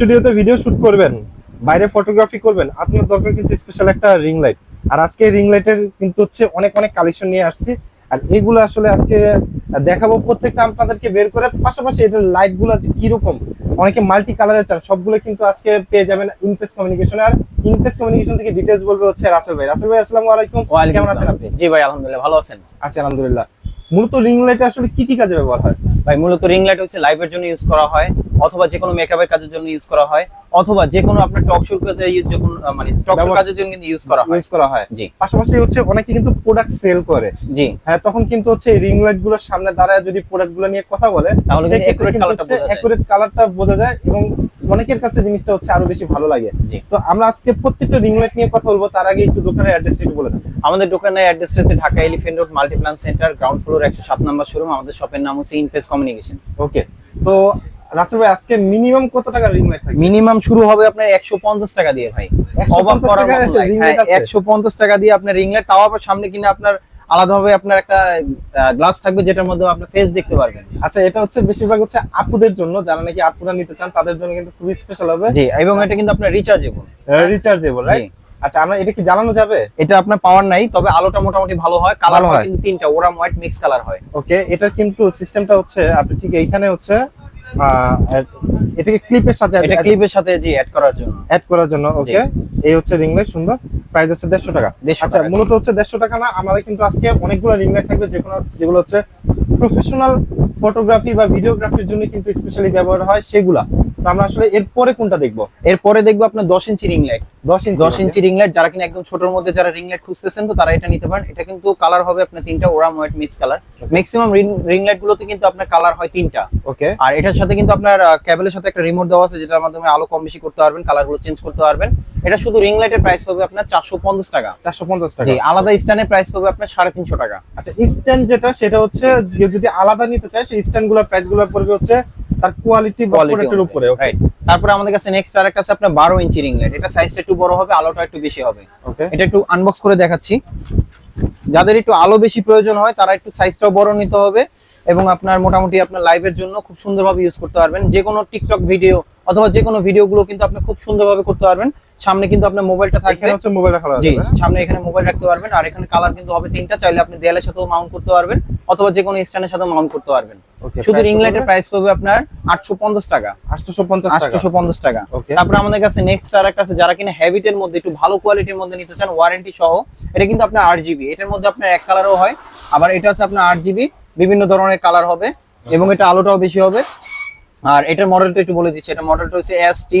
স্টুডিওতে video shoot করবেন বাইরে ফটোগ্রাফি করবেন আপনার দরকার কিন্তু স্পেশাল একটা রিং লাইট আর আজকে রিং লাইটের কিন্তু হচ্ছে অনেক অনেক কালেকশন নিয়ে আসছি। আর এগুলো আসলে আজকে দেখাবো প্রত্যেকটা আপনাদেরকে বের করে। পাশাপাশি এটার লাইটগুলো আছে কীরকম? অনেকে মাল্টি কালারের চান সবগুলো কিন্তু আজকে পেয়ে যাবেন ইনপেস কমিউনিকেশন আর ইনপেস কমিউনিকেশন থেকে ডিটেলস বলবে হচ্ছে রাসেল ভাই। রাসেল ভাই আসসালামু আলাইকুম। কেমন আছেন। আপনি? জি ভাই আলহামদুলিল্লাহ ভালো আছেন। আছি আলহামদুলিল্লাহ। মূলত রিং লাইট আসলে কি কি কাজে ব্যবহার হয়? ভাই মূলত রিং লাইট হচ্ছে লাইভের জন্য ইউজ করা হয়। অথবা যে কোনো মেকআপের কাজের জন্য ইউজ করা হয় অথবা যে কোনো আপনার টক শোর কাজে use যে কোনো, মানে টক শোর কাজের জন্য কিন্তু ইউজ করা হয়। ইউজ করা হয়। জি। পাশাপাশি হচ্ছে অনেকে কিন্তু প্রোডাক্ট সেল করে। জি। হ্যাঁ তখন কিন্তু হচ্ছে রিং লাইটগুলোর সামনে দাঁড়ায় যদি প্রোডাক্টগুলো নিয়ে কথা বলে তাহলে কিন্তু accurate colourটা বোঝা যায়। অ্যাকুরেট কালারটা বোঝা যায় এবং অনেকের কাছে জিনিসটা হচ্ছে আরও বেশি ভালো লাগে। জি। তো আমরা আজকে প্রত্যেকটা রিং লাইট নিয়ে কথা বলব তার আগে একটু দোকানের অ্যাড্রেসটা একটু বলে দেন। আমাদের দোকানের অ্যাড্রেস হচ্ছে Dhaka elephant road Multiplan center ground floor একশো সাত নম্বর শোরুম আমাদের শপের নাম হচ্ছে ইনফেস কমিউনিকেশন ওকে তো রাসেল ভাই আজকে মিনিমাম কত টাকা রিং লাইট থাকবে? মিনিমাম শুরু হবে আপনার একশো পঞ্চাশ টাকা দিয়ে ভাই। অবাক করার মতো হ্যাঁ টাকা দিয়ে আপনার রিং লাইট তাও আবার সামনে কিনা আপনার আলাদাভাবে আপনার একটা গ্লাস থাকবে যেটার মধ্যে আপনার ফেস দেখতে পারবেন। আচ্ছা এটা হচ্ছে বেশিরভাগ হচ্ছে আপুদের জন্য। যারা নাকি আপুরা নিতে চান তাদের জন্য কিন্তু খুবই স্পেশাল হবে। জি এবং এটা কিন্তু আপনার রিচার্জেবল রিচার্জেবল রাইট আচ্ছা আমরা এটা কি জ্বালানো যাবে? এটা আপনার পাওয়ার নাই তবে আলোটা মোটামুটি ভালো হয়। কালার হয়। কিন্তু তিনটা ওরাম হোয়াইট মিক্স কালার হয়। ওকে এটার কিন্তু সিস্টেমটা হচ্ছে আপনি ঠিক এইখানে হচ্ছে এটাকে ক্লিপের সাথে এটা ক্লিপের সাথে জি অ্যাড করার জন্য। অ্যাড করার জন্য ওকে এই হচ্ছে রিং লাইট সুন্দর। প্রাইস হচ্ছে দেড়শো টাকা। 150 আচ্ছা মূলত হচ্ছে দেড়শো টাকা না আমাদের কিন্তু আজকে অনেকগুলো রিং লাইট থাকবে যেগুলো যেগুলো হচ্ছে প্রফেশনাল ফটোগ্রাফি বা ভিডিওগ্রাফির জন্য কিন্তু স্পেশালি ব্যবহার হয় সেগুলা। তো আমরা আসলে এরপরে কোনটা দেখব? এরপরে দেখব আপনার দশ ইঞ্চি রিং লাইট দশ ইঞ্চি রিং লাইট যারা কিনা একদম ছোটর মধ্যে যারা রিং লাইট খুঁজতেছেন তো তারা এটা নিতে পারেন। এটা কিন্তু কালার হবে আপনার তিনটা ওরাম white mix colour maximum ring light গুলোতে কিন্তু আপনার কালার হয় তিনটা। ওকে আর এটার সাথে কিন্তু আপনার ক্যাবেলের সাথে একটা রিমোট দেওয়া আছে যেটার মাধ্যমে আলো কম বেশি করতে পারবেন কালারগুলো চেঞ্জ করতে পারবেন। এটা শুধু রিং লাইটের প্রাইস পাবে আপনার চারশো পঞ্চাশ টাকা। চারশো পঞ্চাশ টাকা। জি আলাদা স্ট্যান্ডের প্রাইস পাবে আপনার সাড়ে তিনশো টাকা। আচ্ছা স্ট্যান্ড যেটা সেটা হচ্ছে যদি আলাদা নিতে চায় সেই স্ট্যান্ডগুলোর প্রাইসগুলো পড়বে হচ্ছে তার কোয়ালিটি প্রোডাক্টের উপরে রাইট তারপরে আমাদের কাছে নেক্সট আরেকটা আছে আপনার বারো ইঞ্চি রিং লাইট এটা সাইজটা একটু বড় হবে আলোটা একটু বেশি হবে। ওকে এটা একটু আনবক্স করে দেখাচ্ছি। যাদের একটু আলো বেশি প্রয়োজন হয় তারা একটু সাইজটাও বড় নিতে হবে এবং আপনার মোটামুটি আপনার লাইভের জন্য খুব সুন্দরভাবে ইউজ করতে পারবেন। যে কোনো টিকটক ভিডিও অথবা যে কোনো ভিডিওগুলো কিন্তু আপনি খুব সুন্দরভাবে করতে পারবেন। সামনে কিন্তু আপনার মোবাইলটা থাকবে। এখানে হচ্ছে মোবাইলটা খোলা জি হ্যাঁ? সামনে এখানে মোবাইল রাখতে পারবেন। আর এখানে কালার কিন্তু হবে তিনটা চাইলে আপনি দেয়ালের সাথেও মাউন্ট করতে পারবেন অথবা যে কোনো স্ট্যান্ডের সাথে মাউন্ট করতে পারবেন। শুধু রিং লাইটের প্রাইস পড়বে আপনার 850 টাকা। 850 850 টাকা। তারপর আমাদের কাছে নেক্সট আর একটা আছে যারা কিনা হ্যাবিটের মধ্যে একটু ভালো কোয়ালিটির মধ্যে নিতে চান ওয়ারেন্টি সহ এটা কিন্তু আপনার 8GB এটার মধ্যে আপনার এক কালারও হয় আবার এটা আছে আপনার 8GB বিভিন্ন ধরনের কালার হবে এবং এটা আলোটাও বেশি হবে। আর এটার মডেলটা একটু বলে দিচ্ছি এটা মডেলটা হচ্ছে এসটি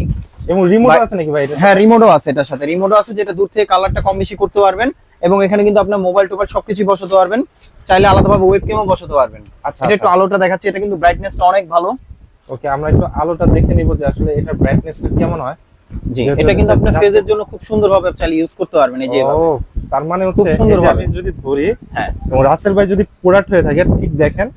এবং রিমোট আছে নাকি ভাই এটা? হ্যাঁ রিমোটও আছে এটার সাথে। রিমোটও আছে যেটা দূর থেকে কালারটা কম বেশি করতে পারবেন এবং এখানে কিন্তু আপনার মোবাইল টোবাইল সবকিছু বসাতে পারবেন। চাইলে আলাদাভাবে ওয়েবক্যামও বসাতে পারবেন। আচ্ছা এটা একটু আলোটা দেখাচ্ছি এটা কিন্তু ব্রাইটনেসটা অনেক ভালো। ওকে আমরা একটু আলোটা দেখে নিব যে আসলে এটার ব্রাইটনেসটা কেমন হয়। জি এটা কিন্তু আপনার ফেজের জন্য খুব সুন্দরভাবে চাইলে ইউজ করতে পারবেন এই যে তার মানে হচ্ছে খুব সুন্দরভাবে। যদি ধরি হ্যাঁ। এবং রাসেল ভাই যদি প্রোডাক্ট হয়ে থাকে ঠিক দেখেন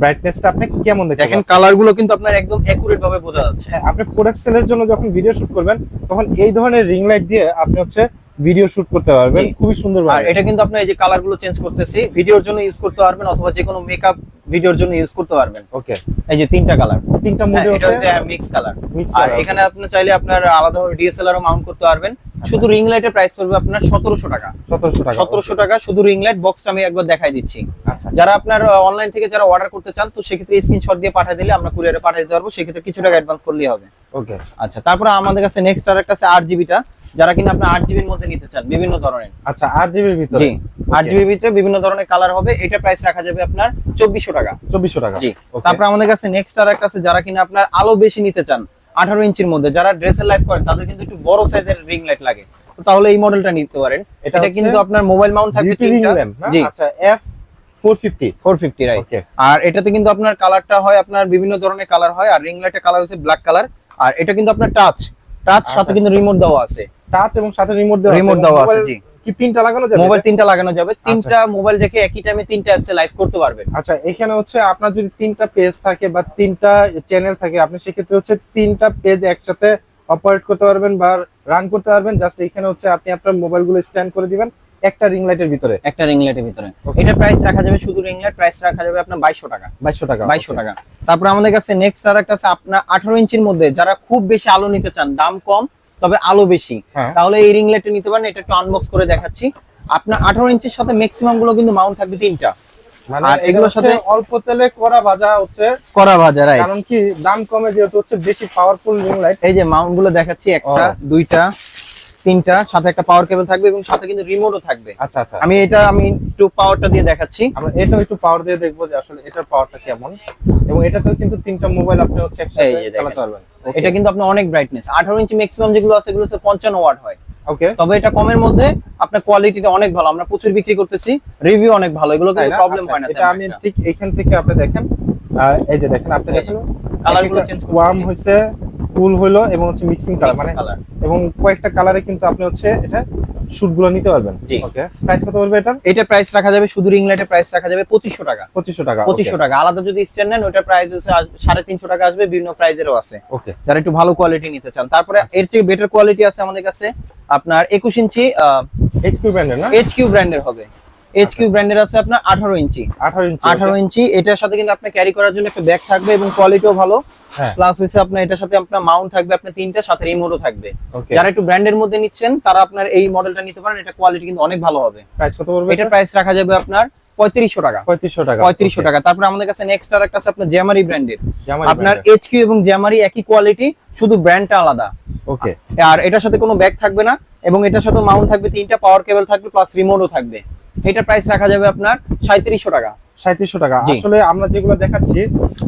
ব্রাইটনেসটা আপনি কেমন দেখতে দেখেন পাচ্ছেন? কালারগুলো কিন্তু আপনার একদম একুরেট ভাবে বোঝা যাচ্ছে। হ্যাঁ, আপনি প্রোডাক্ট সেলের জন্য যখন ভিডিও শুট করবেন তখন এই ধরনের রিং লাইট দিয়ে আপনি হচ্ছে ভিডিও শুট করতে পারবেন। খুবই সুন্দর আর এটা কিন্তু আপনার এই যে কালারগুলো চেঞ্জ করতেছি ভিডিওর জন্য ইউজ করতে পারবেন অথবা যে কোনো মেকআপ ভিডিওর জন্য ইউজ করতে পারবেন। ওকে এই যে তিনটা কালার তিনটা হ্যাঁ, মধ্যে এটা হচ্ছে মিক্স কালার আর এখানে আপনি চাইলে আপনার আলাদাভাবে ডিএসএলআর ও মাউন্ট করতে পারবেন। শুধু রিং লাইটের প্রাইস পড়বে আপনার সতেরোশো টাকা। 1700 টাকা সতেরোশো টাকা শুধু রিং লাইট বক্সটা আমি একবার দেখাই দিচ্ছি। আচ্ছা যারা আপনার অনলাইন থেকে যারা অর্ডার করতে চান তো সেক্ষেত্রে স্ক্রিনশট দিয়ে পাঠিয়ে দিলে আমরা কুরিয়ারে পাঠিয়ে দিতে পারব। সেক্ষেত্রে কিছু টাকা অ্যাডভান্স করলেই হবে। ওকে আচ্ছা তারপরে আমাদের কাছে নেক্সট আর একটা আছে আট জিবিটা যারা কিনা আপনার আট জিবির মধ্যে নিতে চান বিভিন্ন ধরনের। আচ্ছা 8 জিবির ভিতরে? জি আট জিবির ভিতরে বিভিন্ন ধরনের কালার হবে। এটা প্রাইস রাখা যাবে আপনার চব্বিশশো টাকা। 2400 টাকা? জি তারপরে আমাদের কাছে নেক্সট আর একটা আছে যারা কিনা আপনার আলো বেশি নিতে চান আঠারো ইঞ্চির মধ্যে যারা ড্রেসের লাইফ করেন তাদের কিন্তু একটু বড় সাইজের রিং লাইট লাগে। তাহলে এই মডেলটা নিতে পারেন। এটা এটা কিন্তু আপনার মোবাইল মাউন্ট থাকবে তিনটা। জি। আচ্ছা এফ 450 ফোর ফিফটি রাইট আর এটাতে কিন্তু আপনার কালারটা হয় আপনার বিভিন্ন ধরনের কালার হয় আর রিং লাইটের কালার হচ্ছে ব্ল্যাক কালার আর এটা কিন্তু আপনার টাচ টাচ সাথে আচ্ছা। কিন্তু রিমোট দেওয়া আছে। টাচ এবং সাথে রিমোট দেওয়া Remote দেওয়া আছে, জি। কি তিনটা লাগানো যাবে? মোবাইল তিনটা লাগানো যাবে। তিনটা মোবাইল রেখে একই টাইমে তিনটা অ্যাপসে লাইভ করতে পারবেন। আচ্ছা এখানে হচ্ছে আপনার যদি তিনটা পেজ থাকে বা তিনটা চ্যানেল থাকে আপনি সেক্ষেত্রে হচ্ছে তিনটা পেজ একসাথে অপারেট করতে পারবেন বা রান করতে পারবেন। জাস্ট এখানে হচ্ছে আপনি আপনার মোবাইলগুলো স্ট্যান্ড করে দিবেন। একটা রিং লাইটের ভিতরে? একটা রিং লাইটের ভিতরে। এটা প্রাইস রাখা যাবে শুধু রিং লাইট প্রাইস রাখা যাবে আপনার বাইশশো টাকা। বাইশশো টাকা বাইশশো টাকা। তারপর আমাদের কাছে নেক্সট আর একটা আছে আপনার আঠারো ইঞ্চির মধ্যে যারা খুব বেশি আলো নিতে চান দাম কম তবে আলো বেশি। হ্যাঁ। তাহলে এই রিং লাইটটা নিতে পারেন এটা একটু আনবক্স করে দেখাচ্ছি। আপনার আঠারো ইঞ্চির সাথে ম্যাক্সিমামগুলো কিন্তু মাউন্ট থাকবে তিনটা। মানে আর এগুলোর সাথে অল্প তেলে করা ভাজা হচ্ছে। করা বাজার কারণ কি দাম কমে যেহেতু হচ্ছে বেশি পাওয়ারফুল রিং লাইট এই যে মাউন্টগুলো দেখাচ্ছি একটা দুইটা তিনটা সাথে একটা পাওয়ার কেবল থাকবে এবং সাথে কিন্তু রিমোটও থাকবে। আচ্ছা আচ্ছা। আমি এটা আমি একটু পাওয়ারটা দিয়ে দেখাচ্ছি। আমরা এটাও একটু পাওয়ার দিয়ে দেখব যে আসলে এটার পাওয়ারটা কেমন। এবং এটাতেও কিন্তু তিনটা মোবাইল আপনি হচ্ছে একসাথে। চালাতে পারবেন। এটা কিন্তু আপনার অনেক ব্রাইটনেস আঠারো ইঞ্চি ম্যাক্সিমাম যেগুলো আছে এগুলো হচ্ছে পঞ্চান্ন ওয়াট হয়। ওকে তবে এটা কমের মধ্যে আপনার কোয়ালিটিটা অনেক ভালো। আমরা প্রচুর বিক্রি করতেছি রিভিউ অনেক ভালো। এগুলো কিন্তু প্রবলেম হয় না আচ্ছা, এটা আমি ঠিক এখান থেকে আপনি দেখেন। এই যে দেখেন আপনি দেখেন? colour গুলো change ওয়ার্ম হইছে। কুল হইল এবং হচ্ছে মিক্সিং কালার মানে এবং কয়েকটা কালারে কিন্তু আপনি হচ্ছে এটা শুটগুলো নিতে পারবেন। জি। ওকে প্রাইস কত পড়বে এটার? এটা প্রাইস রাখা যাবে শুধু রিং লাইটের প্রাইস রাখা যাবে পঁচিশশো টাকা। পঁচিশশো টাকা পঁচিশশো টাকা। আলাদা যদি স্ট্যান্ড নেন ওটা প্রাইস আছে আস- সাড়ে তিনশো টাকা আসবে বিভিন্ন প্রাইজেরও আছে। ওকে। যারা একটু ভালো কোয়ালিটি নিতে চান। তারপরে এর চেয়ে বেটার কোয়ালিটি আছে আমাদের কাছে আপনার একুশ ইঞ্চি এইচকিউ ব্র্যান্ডের না? এইচ কিউ ব্র্যান্ডের হবে। এইচ কিউ ব্র্যান্ডের আছে আপনার আঠারো ইঞ্চি। আঠারো ইঞ্চি আঠারো ইঞ্চি এটার সাথে কিন্তু আপনার ক্যারি করার জন্য একটা ব্যাগ থাকবে এবং কোয়ালিটিও ভালো। হ্যাঁ। প্লাস হচ্ছে আপনার এটার সাথে আপনার মাউন্ট থাকবে আপনার তিনটা সাথে রিমোটও থাকবে। যারা একটু ব্র্যান্ডের মধ্যে নিচ্ছেন তারা আপনার এই মডেলটা নিতে পারেন এটা কোয়ালিটি কিন্তু অনেক ভালো হবে। প্রাইস কত পড়বে এটার প্রাইস রাখা যাবে আপনার পঁয়ত্রিশশো টাকা। পঁয়ত্রিশশো টাকা পঁয়ত্রিশশো টাকা। তারপরে আমাদের কাছে নেক্সট আর একটা আছে আপনার জ্যামারি ব্র্যান্ডের আপনার এইচ কিউ এবং জ্যামারি একই কোয়ালিটি শুধু ব্র্যান্ডটা আলাদা। ওকে আর এটার সাথে কোনো ব্যাগ থাকবে না এবং এটার সাথে মাউন্ট থাকবে তিনটা পাওয়ার কেবল থাকবে প্লাস রিমোটও থাকবে। এটার প্রাইস রাখা যাবে আপনার সাঁত্রিশশো টাকা। সাঁত্রিশশো টাকা। আসলে আমরা যেগুলো দেখাচ্ছি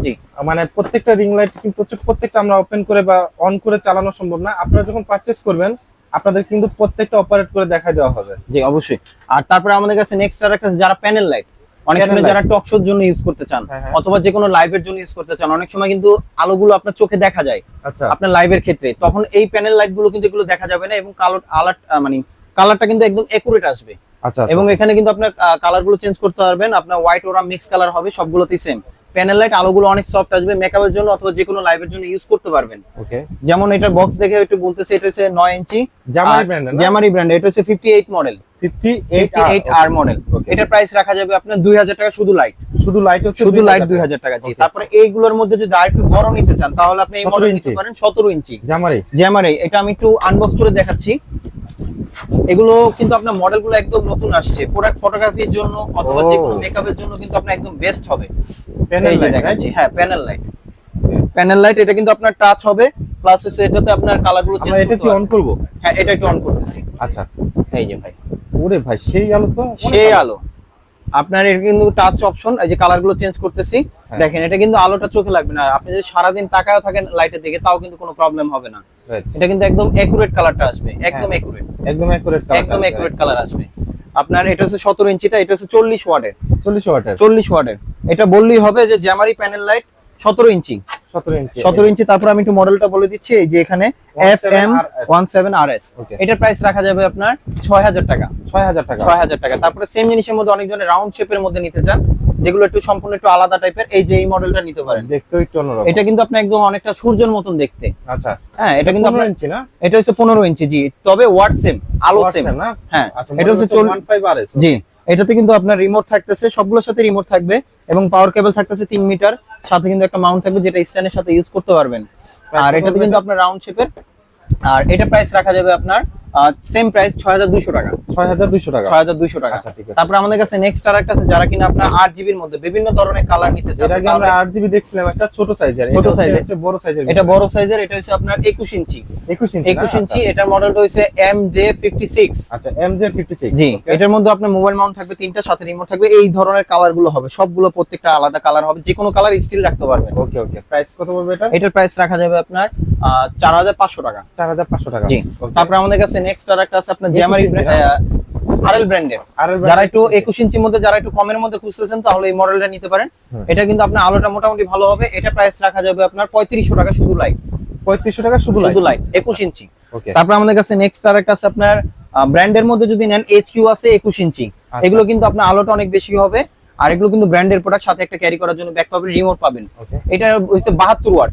জি। মানে প্রত্যেকটা রিং লাইট কিন্তু হচ্ছে প্রত্যেকটা আমরা ওপেন করে বা অন করে চালানো সম্ভব না। আপনারা যখন পারচেস করবেন আপনাদের কিন্তু প্রত্যেকটা অপারেট করে দেখা দেওয়া হবে। জি অবশ্যই। আর তারপরে আমাদের কাছে নেক্সট আর একটা যারা প্যানেল লাইট অনেক সময় যারা টক শোর জন্য ইউজ করতে চান হ্যাঁ, হ্যাঁ। অথবা যে কোনো লাইভের জন্য ইউজ করতে চান অনেক সময় কিন্তু আলোগুলো আপনার চোখে দেখা যায় আচ্ছা। আপনার লাইভের ক্ষেত্রে। তখন এই প্যানেল লাইটগুলো কিন্তু এগুলো দেখা যাবে না এবং কালার আলার মানে কালারটা কিন্তু একদম একুরেট আসবে। আচ্ছা এবং এখানে কিন্তু আপনার কালারগুলো চেঞ্জ করতে পারবেন। আপনার হোয়াইট ওরা মিক্স কালার হবে সবগুলোতেই সেম প্যানেল লাইট আলোগুলো অনেক সফট আসবে মেকআপের জন্য অথবা যে কোনো লাইভের জন্য ইউজ করতে পারবেন। ওকে। যেমন এটা বক্স দেখে একটু বলতেছে এটা হচ্ছে নয় ইঞ্চি। জামারি ব্র্যান্ড না? জামারি ব্র্যান্ড এটা হচ্ছে ফিফটি এইট মডেল 58 এইট আর মডেল এটা প্রাইস রাখা যাবে আপনার দুই হাজার টাকা শুধু লাইট শুধু লাইট হচ্ছে শুধু লাইট দুই হাজার টাকা জি। তারপরে এইগুলোর মধ্যে যদি আরেকটু বড় নিতে চান তাহলে আপনি এই মডেল নিতে পারেন সতেরো ইঞ্চি। জামারি জ্যামারে এটা আমি একটু আনবক্স করে দেখাচ্ছি। এগুলো কিন্তু আপনার মডেলগুলো একদম নতুন আসছে। প্রোডাক্ট ফটোগ্রাফির জন্য অথবা যে কোনো মেকআপের জন্য কিন্তু আপনার একদম বেস্ট হবে। প্যানেল লাইট দেখাচ্ছি। হ্যাঁ প্যানেল লাইট প্যানেল লাইট এটা কিন্তু আপনার টাচ হবে প্লাস হচ্ছে এটাতে আপনার কালারগুলো চেঞ্জ করতে এটা কি অন। করব? হ্যাঁ এটা একটু অন করতেছি। আচ্ছা। এই যে ভাই। ওরে ভাই সেই আলো তো সেই আলো। আপনার এটা কিন্তু টাচ অপশন এই যে কালারগুলো চেঞ্জ করতেছি হ্যাঁ। দেখেন এটা কিন্তু আলোটা চোখে লাগবে না। আপনি যদি সারাদিন তাকায় থাকেন লাইটের দিকে তাও কিন্তু কোনো প্রবলেম হবে না। এটা কিন্তু একদম একুরেট কালারটা আসবে একদম হ্যাঁ। একুরেট একদম একুরেট কালার একদম একুরেট কালার আসবে। আপনার এটা হচ্ছে সতেরো ইঞ্চিটা এটা হচ্ছে চল্লিশ ওয়াটের। 40 ওয়াটের। চল্লিশ ওয়াটের। এটা বললেই হবে যে জ্যামারি প্যানেল লাইট সতেরো ইঞ্চি। 17 ইঞ্চি। সতেরো ইঞ্চি তারপর আমি একটু মডেলটা বলে দিচ্ছি এই যে এখানে F M 17RS one seven R S এটার প্রাইস রাখা যাবে আপনার ছয় হাজার টাকা। 6000 টাকা। ছয় হাজার টাকা। তারপরে সেম জিনিসের মধ্যে অনেক জনের রাউন্ড শেপের মধ্যে নিতে চান যেগুলো একটু সম্পূর্ণ একটু আলাদা টাইপের এই যে এই মডেলটা নিতে পারেন। দেখতে একটু অন্যরকম। এটা কিন্তু আপনার একদম অনেকটা সূর্যের মতন দেখতে। আচ্ছা। হ্যাঁ এটা কিন্তু আপনার ইঞ্চি না? এটা হচ্ছে পনেরো ইঞ্চি জি। তবে ওয়াট সেম আলো সেম না? হ্যাঁ আচ্ছা এটা হচ্ছে চল 15 RS জি। এটাতে কিন্তু আপনার রিমোট থাকতেছে সবগুলোর সাথে রিমোট থাকবে এবং পাওয়ার কেবল থাকতেছে তিন মিটার সাথে কিন্তু একটা মাউন্ট থাকবে যেটা স্ট্যান্ডের সাথে ইউজ করতে পারবেন। আর এটাতে কিন্তু আপনার রাউন্ড শেপের আর এটা প্রাইস রাখা যাবে আপনার সেম প্রাইস ছয় হাজার দুইশো টাকা। 6200 টাকা। ছয় হাজার দুইশো টাকা। আচ্ছা, ঠিক আছে। তারপর আমাদের কাছে নেক্সট আর একটা আছে যারা কিনা আপনার আট জিবির মধ্যে বিভিন্ন ধরনের কালার নিতে চান আগে আমরা 8GB দেখছিলাম একটা ছোট সাইজের ছোট size-এর। বড় সাইজের এটা বড় সাইজের এটা হচ্ছে আপনার একুশ ইঞ্চি। 21 ইঞ্চি একুশ ইঞ্চি এটার মডেলটা হচ্ছে এম জে ফিফটি সিক্স আচ্ছা MJ56 জি এটার মধ্যে আপনার মোবাইল মাউন্ট থাকবে তিনটা সাথে রিমোট থাকবে এই ধরনের কালারগুলো হবে। সবগুলো প্রত্যেকটা আলাদা কালার হবে যে কোনো কালার স্টিল রাখতে পারবেন। ওকে ওকে প্রাইস কত পড়বে এটা? এটার প্রাইস রাখা যাবে আপনার চার হাজার পাঁচশো টাকা। 4500 টাকা। জি. তারপর আমাদের কাছে নেক্সট আর একটা আছে আপনার 21 জ্যামারি আরএল ব্র্যান্ডের যারা একটু একুশ ইঞ্চির মধ্যে যারা একটু কমের মধ্যে খুঁজতেছেন তাহলে এই মডেলটা নিতে পারেন। এটা কিন্তু আপনার আলোটা মোটামুটি ভালো হবে। এটা প্রাইস রাখা যাবে আপনার পঁয়ত্রিশশো টাকা শুধু লাইট পঁয়ত্রিশশো টাকা শুধু শুধু লাইট একুশ ইঞ্চি ওকে তারপর আমাদের কাছে নেক্সট আর একটা আছে আপনার ব্র্যান্ডের মধ্যে যদি নেন এইচ কিউ আছে একুশ ইঞ্চি আচ্ছা। এগুলো কিন্তু আপনার আলোটা অনেক বেশি হবে। আর এগুলো কিন্তু ব্র্যান্ডের প্রোডাক্ট সাথে একটা ক্যারি করার জন্য ব্যাক পাবেন রিমোট পাবেন। এটা হচ্ছে বাহাত্তর ওয়াট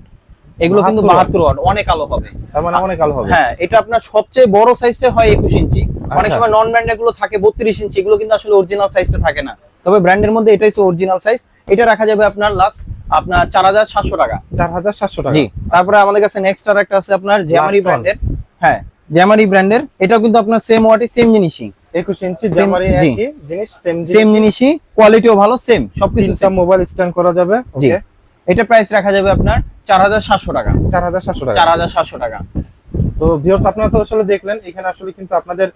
এগুলো কিন্তু বাহাত্তর ওয়াট অনেক আলো হবে। মানে অনেক আলো হবে। হ্যাঁ এটা আপনার সবচেয়ে বড় সাইজটা হয় একুশ ইঞ্চি। অনেক আচ্ছা। সময় নন ব্র্যান্ডেরগুলো থাকে বত্রিশ ইঞ্চি এগুলো কিন্তু আসলে অরিজিনাল সাইজটা থাকে না। তবে ব্র্যান্ডের মধ্যে এটাই তো অরিজিনাল সাইজ এটা রাখা যাবে আপনার লাস্ট আপনার চার হাজার সাতশো টাকা। চার হাজার সাতশো টাকা। জি তারপরে আমাদের কাছে নেক্সট আর একটা আছে আপনার জ্যামারি. ব্র্যান্ডের হ্যাঁ জ্যামারি ব্র্যান্ডের এটাও কিন্তু আপনার সেম ওয়াটই সেম জিনিসই। একুশ ইঞ্চি জামারি জিনিস সেম জিনিসই। কোয়ালিটিও ভালো সেম সবকিছু মোবাইল স্ট্যান্ড করা যাবে ওকে এটা প্রাইস রাখা যাবে আপনার চার হাজার সাতশো টাকা। চার হাজার সাতশো টাকা। চার হাজার সাতশো টাকা। তো ভিউয়ার্স আপনারা তো আসলে দেখলেন এখানে আসলে কিন্তু আপনাদের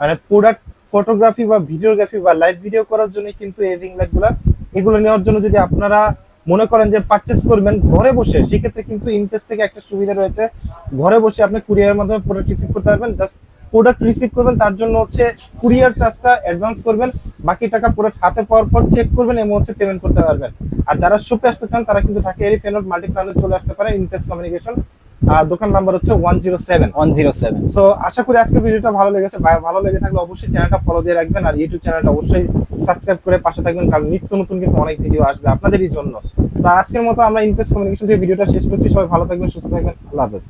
মানে প্রোডাক্ট ফটোগ্রাফি বা ভিডিওগ্রাফি বা লাইভ ভিডিও করার জন্য কিন্তু এই রিং লাইটগুলা এগুলো নেওয়ার জন্য যদি আপনারা মনে করেন যে পারচেস করবেন ঘরে বসে সেক্ষেত্রে কিন্তু ইনটেস থেকে একটা সুবিধা রয়েছে ঘরে বসে আপনি কুরিয়ারের মাধ্যমে প্রোডাক্ট রিসিভ করতে পারবেন জাস্ট প্রোডাক্ট রিসিভ করবেন তার জন্য হচ্ছে কুরিয়ার চার্জটা অ্যাডভান্স করবেন বাকি টাকা প্রোডাক্ট হাতে পাওয়ার পর চেক করবেন এবং হচ্ছে পেমেন্ট করতে পারবেন। আর যারা শপে আসতে চান তারা কিন্তু ঢাকা এরি ফেনোট মাল্টি প্ল্যানে চলে আসতে পারেন ইনটেস কমিউনিকেশন আর দোকান নাম্বার হচ্ছে one zero seven one zero seven so আশা করি আজকের ভিডিওটা ভালো লেগেছে। ভালো লেগে থাকলে অবশ্যই চ্যানেলটা ফলো দিয়ে রাখবেন আর ইউটিউব চ্যানেলটা অবশ্যই সাবস্ক্রাইব করে পাশে থাকবেন কারণ নিত্য নতুন কিন্তু অনেক ভিডিও আসবে আপনাদেরই জন্য। তো আজকের মতো আমরা ইনফেস কমিউনিকেশন থেকে ভিডিওটা শেষ করছি। সবাই ভালো থাকবেন সুস্থ থাকবেন। আল্লাহ হাফেজ।